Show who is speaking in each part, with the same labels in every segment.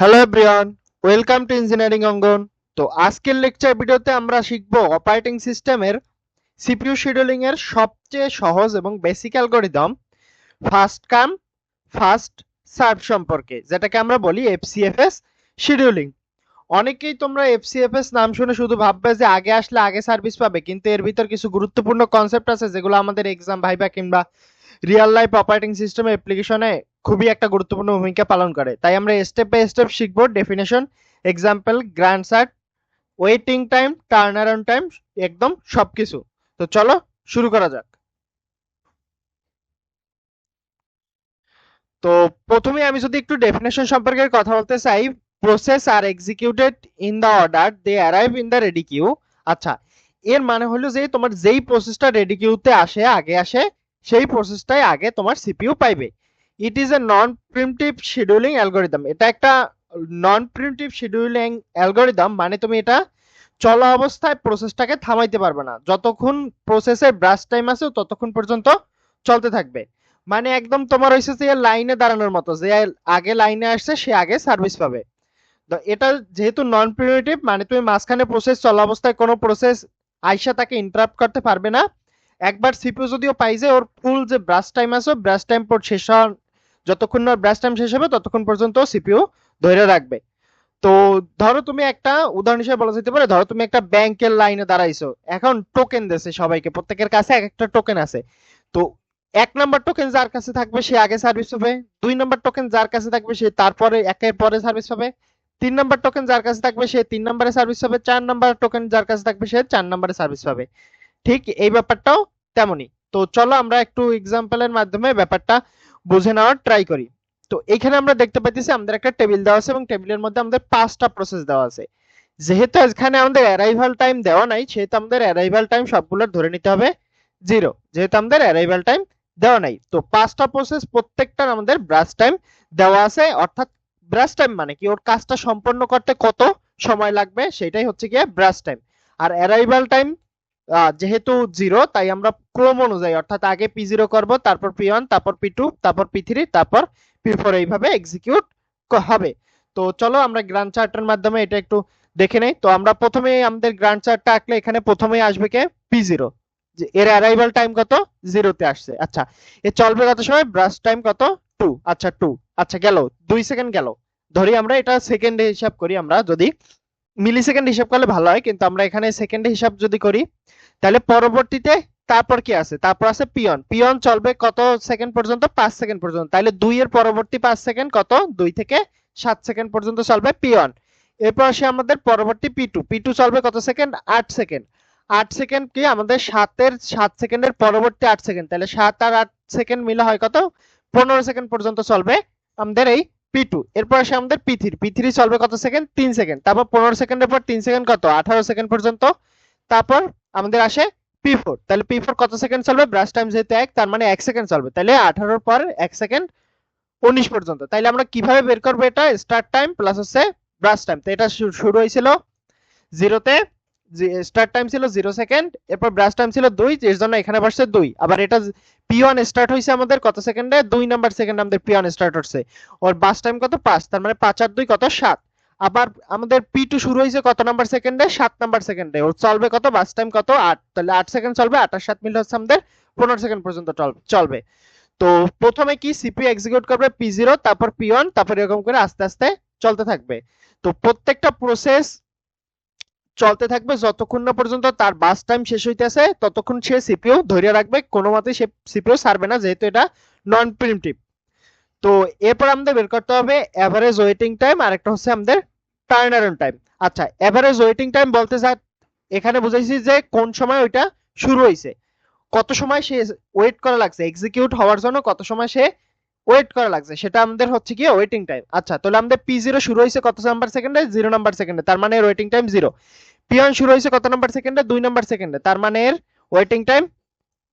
Speaker 1: Hello everyone welcome to engineering অঙ্গন তো আজকের lecture ভিডিওতে আমরা শিখব অপারেটিং সিস্টেমের সিপিইউ শিডিউলিং এর সবচেয়ে সহজ এবং basic algorithm first come first serve সম্পর্কে, যেটাকে আমরা বলি এফসিএফএস শিডিউলিং অনেকেই তোমরা এফসিএফএস নাম শুনে শুধু ভাববে যে আগে আসলে আগে সার্ভিস পাবে, কিন্তু এর ভিতর কিছু গুরুত্বপূর্ণ কনসেপ্ট আছে যেগুলো আমাদের এক্সাম ভাইবা কিংবা রিয়েল লাইফ অপারেটিং সিস্টেম অ্যাপ্লিকেশনে খুবই একটা গুরুত্বপূর্ণ ভূমিকা পালন করে। তাই আমরা স্টেপ বাই স্টেপ শিখব definition example Gantt chart waiting time turnaround time একদম সবকিছু। তো চলো শুরু করা যাক। তো প্রথমে আমি যদি একটু ডেফিনেশন সম্পর্কে কথা বলতে চাই process are executed in the order they arrive in the ready queue আচ্ছা এর মানে হলো যে তোমার যেই প্রসেসটা রেডি কিউতে আসে, আগে আসে, সেই প্রসেসটাই আগে তোমার সিপিইউ পাইবে। It is a non preemptive scheduling algorithm এটা একটা নন প্রিমটিভ শিডিউলিং অ্যালগোরিদম মানে তুমি এটা চলা অবস্থায় প্রসেসটাকে থামাইতে পারবে না। যতক্ষণ প্রসেসের ব্রাশ টাইম আছে, ততক্ষণ পর্যন্ত চলতে থাকবে। মানে একদম তোমার হয়েছে যে লাইনে দাঁড়ানোর মতো, যে আগে লাইনে আসছে, সে আগে সার্ভিস পাবে। তো এটা যেহেতু নন প্রিমিটিভ মানে তুমি মাঝখানে প্রসেস চলা অবস্থায় কোনো প্রসেস আইসা তাকে ইন্টারাপ্ট করতে পারবে না। একবার সিপিও যদিও পাই যে, ওর ফুল যে ব্রাশ টাইম আছে ব্রাশ টাইম পর শেষ হওয়ার যতক্ষণ না ব্রাশ টাইম শেষ হবে, ততক্ষণ পর্যন্ত সিপিইউ ধরে রাখবে। তো ধরো তুমি একটা, উদাহরণ হিসেবে বলা যেতে পারে, ধরো তুমি একটা ব্যাংকের লাইনে দাঁড়াইছো। এখন টোকেন দেছে সবাইকে, প্রত্যেকের কাছে এক একটা টোকেন আছে। তো এক নাম্বার টোকেন যার কাছে থাকবে সে আগে সার্ভিস পাবে, দুই নাম্বার টোকেন যার কাছে থাকবে সে তারপরে, একের পরে সার্ভিস পাবে, তিন নাম্বার টোকেন যার কাছে থাকবে সে তিন নাম্বারে সার্ভিস পাবে, চার নাম্বার টোকেন যার কাছে থাকবে সে চার নাম্বারে সার্ভিস পাবে। ঠিক এই ব্যাপারটাও তেমনই। তো চলো আমরা একটু এক্সাম্পলের মাধ্যমে ব্যাপারটা বুঝে নেওয়ার ট্রাই করি। তো এখানে আমরা দেখতে পাইতেছি আমাদের একটা টেবিল দেওয়া আছে এবং টেবিলের মধ্যে আমাদের পাঁচটা প্রসেস দেওয়া আছে। যেহেতু এখানে আমাদের অ্যারাইভাল টাইম দেওয়া নাই, সেহেতু আমাদের অ্যারাইভাল টাইম সবগুলোর ধরে নিতে হবে জিরো যেহেতু আমাদের অ্যারাইভাল টাইম দেওয়া নাই, তো পাঁচটা প্রসেস প্রত্যেকটার আমাদের ব্রাশ টাইম দেওয়া আছে। অর্থাৎ ব্রাশ টাইম মানে কি? ওর কাজটা সম্পন্ন করতে কত সময় লাগবে? সেটাই হচ্ছে গিয়ে ব্রাশ টাইম আর অ্যারাইভাল টাইম যেহেতু জিরো তাই আমরা ক্রম অনুযায়ী, অর্থাৎ আগে পি জিরো করব, তারপর পি ওয়ান তারপর পি টু তারপর পি থ্রি তারপর পি ফোর এইভাবে এক্সিকিউট হবে। তো চলো আমরা গ্রান্ড চার্টের মাধ্যমে এটা একটু দেখে নেই। তো আমরা প্রথমে আমাদের গ্রান্ড চার্টটা আঁকলে এখানে প্রথমেই আসবে কে? পি জিরো এর অ্যারাইভাল টাইম কত? জিরোতে আসছে। আচ্ছা এ চলবে কত সময়? ব্রাশ টাইম কত? টু আচ্ছা টু আচ্ছা গেল। দুই সেকেন্ড গেল। ধরি আমরা এটা সেকেন্ডে হিসাব করি আমরা যদি মিলি সেকেন্ড হিসাব করলে ভালো হয়, কিন্তু আমরা এখানে সেকেন্ডে হিসাব যদি করি, তাহলে পরবর্তীতে তারপর কি আছে? তারপর আছে পিয়ন। পিয়ন চলবে কত সেকেন্ড পর্যন্ত? পাঁচ সেকেন্ড পর্যন্ত। তাহলে দুই এর পরবর্তী পাঁচ সেকেন্ড কত? দুই থেকে সাত সেকেন্ড পর্যন্ত চলবে পিয়ন। এরপর আসে আমাদের পরবর্তী পি টু। পি টু চলবে কত সেকেন্ড আট সেকেন্ড আট সেকেন্ড কি? আমাদের সাতের, সাত সেকেন্ডের পরবর্তী আট সেকেন্ড তাহলে সাত আর আট সেকেন্ড মিলে হয় কত? পনেরো সেকেন্ড পর্যন্ত চলবে আমাদের এই পি টু এরপর আসে আমাদের পি থ্রি পি থ্রি চলবে কত সেকেন্ড তিন সেকেন্ড তারপর পনেরো সেকেন্ডের পর তিন সেকেন্ড কত? আঠারো সেকেন্ড পর্যন্ত। তারপর আমাদের আসে পি ফোর তাহলে পি ফোর কত সেকেন্ড চলবে ব্রাশ টাইম যেহেতু এক, তার মানে এক সেকেন্ড চলবে তাহলে আঠারোর পর এক সেকেন্ড উনিশ পর্যন্ত। তাইলে আমরা কীভাবে বের করব এটা? স্টার্ট টাইম প্লাস হচ্ছে ব্রাশ টাইম তো এটা শুরু হয়েছিল জিরোতে স্টার্ট টাইম ছিল জিরো সেকেন্ড এরপর ব্রাশ টাইম ছিল দুই এর জন্য এখানে বসছে দুই। আবার এটা পি ওয়ান স্টার্ট হয়েছে আমাদের কত সেকেন্ডে দুই নাম্বার সেকেন্ড আমাদের পি ওয়ান স্টার্ট হচ্ছে। ওর বাস টাইম কত? পাঁচ, তার মানে পাঁচ আর দুই কত? সাত। আবার আমাদের পি টু শুরু হয়েছে কত নাম্বার সেকেন্ডে সাত নাম্বার সেকেন্ডে ওর চলবে কত? বাস টাইম কত? আট। তাহলে আট সেকেন্ড চলবে, আট আর সাত মিলে হচ্ছে আমাদের পনেরো সেকেন্ড পর্যন্ত চলবে। তো প্রথমে কি সিপি এক্সিকিউট করবে? পি জিরো তারপর পি ওয়ান তারপর এরকম করে আস্তে আস্তে চলতে থাকবে। তো প্রত্যেকটা প্রসেস চলতে থাকবে যতক্ষণ না পর্যন্ত তার বাস টাইম শেষ হইতেছে, ততক্ষণ সে সিপিইউ ধরে রাখবে। কোনো মতে সে সিপিইউ ছাড়বে না, যেহেতু এটা নন প্রিমিটিভ তো এরপর আমাদের বের করতে হবে এভারেজ ওয়েটিং টাইম আর একটা হচ্ছে আমাদের টার্ন অ্যারাউন্ড টাইম আচ্ছা এভারেজ ওয়েটিং টাইম বলতে যা এখানে বুঝাইছি যে কোন সময় ওইটা শুরু হয়েছে কত সময় সে ওয়েট করা লাগছে এক্সিকিউট হওয়ার জন্য কত সময় সে ওয়েট করা লাগছে। সেটা আমাদের হচ্ছে কি ওয়েটিং টাইম আচ্ছা তাহলে আমাদের পি জিরো শুরু হয়েছে কত নাম্বার সেকেন্ডে জিরো নাম্বার সেকেন্ডে তার মানে waiting time zero P one শুরু হয়েছে কত নাম্বার সেকেন্ডে দুই নাম্বার সেকেন্ডে তার মানে এর waiting time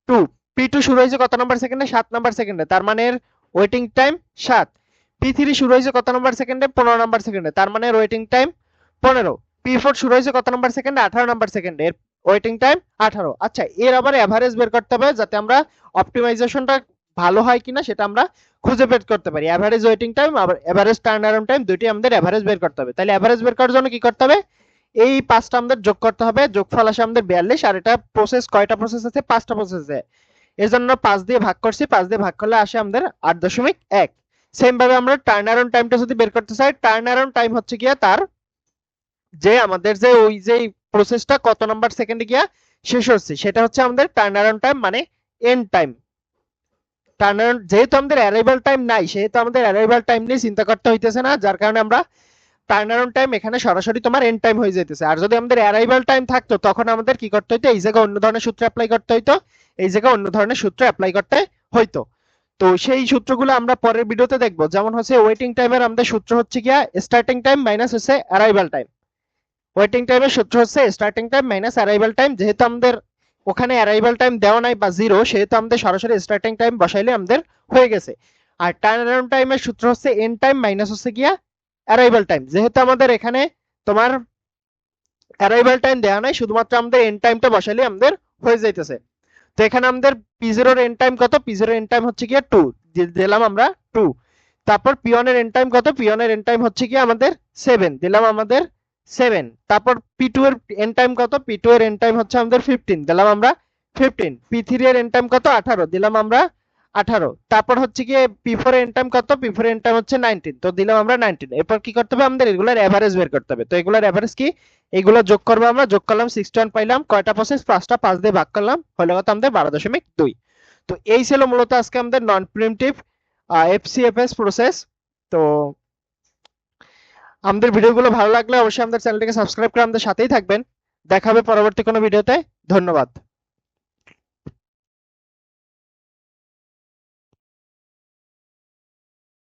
Speaker 1: two P two শুরু হয়েছে কত নাম্বার সেকেন্ডে সাত নাম্বার সেকেন্ডে তার মানে এর ওয়েটিং টাইম সাত। পি থ্রি শুরু হয়েছে কত নাম্বার সেকেন্ডে পনেরো নাম্বার সেকেন্ডে তার মানে এর ওয়েটিং টাইম পনেরো। পি ফোর শুরু হয়েছে কত নাম্বার সেকেন্ডে আঠারো নাম্বার সেকেন্ডে এর ওয়েটিং টাইম আঠারো। আচ্ছা এর আবার এভারেজ বের করতে হবে যাতে আমরা অপটিমাইজেশনটা ভালো হয় কিনা সেটা আমরা খুঁজে বের করতে পারি। অ্যাভারেজ ওয়েটিং টাইম আবার এভারেজ টার্ন অ্যারাউন্ড টাইম দুইটি আমাদের এভারেজ বের করতে হবে। তাহলে এভারেজ বের করার জন্য কি করতে হবে? এই পাঁচটা আমাদের যোগ করতে হবে, যোগফল আসে আমাদের বিয়াল্লিশ, আর এটা প্রসেস কয়টা প্রসেস আছে? পাঁচটা প্রসেস আছে এর জন্য পাঁচ দিয়ে ভাগ করছি, পাঁচ দিয়ে ভাগ করলে আসে আমাদের আট দশমিক এক। সেম ভাবে আমরা টার্ন অ্যারাউন্ড টাইমটা যদি বের করতে চাই টার্ন অ্যারাউন্ড টাইম হচ্ছে গিয়া তার যে আমাদের যে ওই যে প্রসেসটা কত নাম্বার সেকেন্ডে গিয়া শেষ হচ্ছে, সেটা হচ্ছে আমাদের টার্ন অ্যারাউন্ড টাইম মানে এন্ড টাইম অ্যারাউন্ড যেহেতু আমাদের অ্যারাইভাল টাইম নাই, সেহেতু আমাদের অ্যারাইভাল টাইম নিয়ে চিন্তা করতে হইতেছে না, যার কারণে আমরা টার্ন অ্যারাউন্ড টাইম এখানে সরাসরি তোমার এন্ড টাইম হয়ে যেতেছে আর যদি আমাদের অ্যারাইভাল টাইম থাকতো, তখন আমাদের কি করতে হইতো? এই জায়গায় অন্য ধরনের সূত্র অ্যাপ্লাই করতে হইতো, এই জায়গায় অন্য ধরনের সূত্র অ্যাপ্লাই করতে হইতো। তো সেই সূত্রগুলো আমরা পরের ভিডিওতে দেখব। যেমন হচ্ছে ওয়েটিং টাইমের আমাদের সূত্র হচ্ছে গিয়া স্টার্টিং টাইম মাইনাস হচ্ছে অ্যারাইভাল টাইম ওয়েটিং টাইমের সূত্র হচ্ছে starting time minus arrival time যেহেতু আমাদের ওখানে অ্যারাইভাল টাইম দেওয়া নাই বা জিরো সেহেতু আমাদের সরাসরি স্টার্টিং টাইম বসাইলে আমাদের হয়ে গেছে। আর টার্ন অ্যারাউন্ড টাইমের সূত্র হচ্ছে এন্ড টাইম মাইনাস হচ্ছে গিয়া অ্যারাইভাল টাইম যেহেতু আমাদের এখানে তোমার অ্যারাইভাল টাইম দেওয়া নাই, শুধুমাত্র আমাদের এন্ড টাইমটা বসাইলে আমাদের হয়ে যাইতেছে। তো এখানে আমাদের পি জিরোর এন্ড টাইম কত? পি জিরোর এন্ড টাইম হচ্ছে গিয়া টু দিলাম আমরা টু তারপর পিওনের এন টাইম কত? পিওনের এন টাইম হচ্ছে কি আমাদের সেভেন দিলাম আমাদের সেভেন। তারপর পি টু এর এন্ড টাইম কত? পি টু এর এন্ড টাইম হচ্ছে আমাদের ফিফটিন দিলাম আমরা ফিফটিন পি থ্রি এর এন্ড টাইম কত? আঠারো। দিলাম আমরা আঠারো। তারপর হচ্ছে কি পি ফোর এন্ড টাইম কত? পি ফোর এন্ড টাইম হচ্ছে নাইনটিন তো দিলাম আমরা নাইনটিন এরপর কি করতে হবে? আমাদের এগুলোর এভারেজ বের করতে হবে। তো এগুলোর এভারেজ কি? এগুলো যোগ করব আমরা। যোগ করলাম সিক্সটি ওয়ান পাইলাম। কয়টা প্রসেস পাঁচটা। পাঁচ দিয়ে ভাগ করলাম। হলে কত? আমাদের বারো দশমিক দুই। তো এই ছিল মূলত আজকে আমাদের নন প্রিমটিভ এফসিএফএস প্রসেস তো আমাদের ভিডিওগুলো ভালো লাগলে অবশ্যই আমাদের চ্যানেলটিকে সাবস্ক্রাইব করে আমাদের সাথেই থাকবেন। দেখা হবে পরবর্তী কোনো ভিডিওতে। ধন্যবাদ।